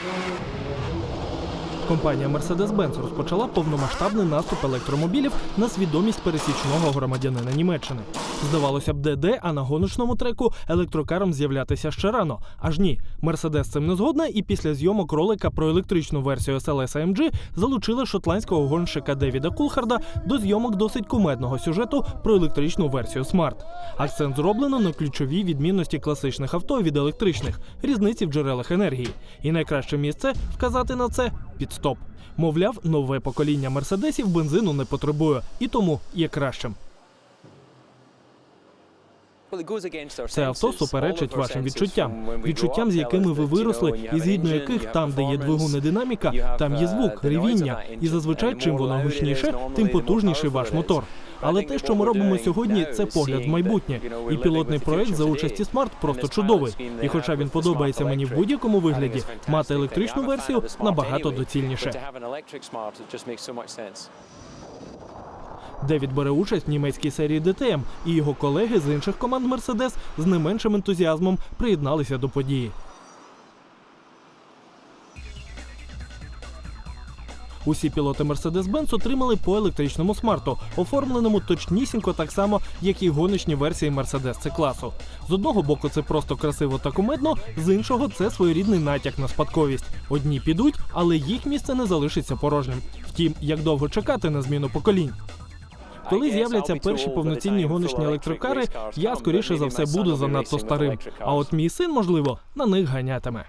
Thank you. Компанія Mercedes-Benz розпочала повномасштабний наступ електромобілів на свідомість пересічного громадянина Німеччини. Здавалося б, де-де, а на гоночному треку електрокарам з'являтися ще рано. Аж ні, Mercedes цим не згодна, і після зйомок ролика про електричну версію SLS AMG залучили шотландського гонщика Девіда Кулхарда до зйомок досить кумедного сюжету про електричну версію Smart. Акцент зроблено на ключовій відмінності класичних авто від електричних, різниці в джерелах енергії. І найкраще місце вказати на це підстоп. Мовляв, нове покоління мерседесів бензину не потребує, і тому є кращим. Це авто суперечить вашим відчуттям, відчуттям, з якими ви виросли, і згідно яких там, де є двигун і динаміка, там є звук, ревіння. І зазвичай, чим воно гучніше, тим потужніший ваш мотор. Але те, що ми робимо сьогодні, це погляд в майбутнє. І пілотний проект за участі Smart просто чудовий. І хоча він подобається мені в будь-якому вигляді, мати електричну версію набагато доцільніше. Девід бере участь в німецькій серії DTM, і його колеги з інших команд Mercedes з не меншим ентузіазмом приєдналися до події. Усі пілоти Mercedes-Benz отримали по електричному смарту, оформленому точнісінько так само, як і гоночні версії Mercedes c класу. З одного боку, це просто красиво та кумедно, з іншого це своєрідний натяк на спадковість. Одні підуть, але їх місце не залишиться порожнім. Втім, як довго чекати на зміну поколінь. Коли з'являться перші повноцінні гоночні електрокари, я скоріше за все буду занадто старим. А от мій син, можливо, на них ганятиме.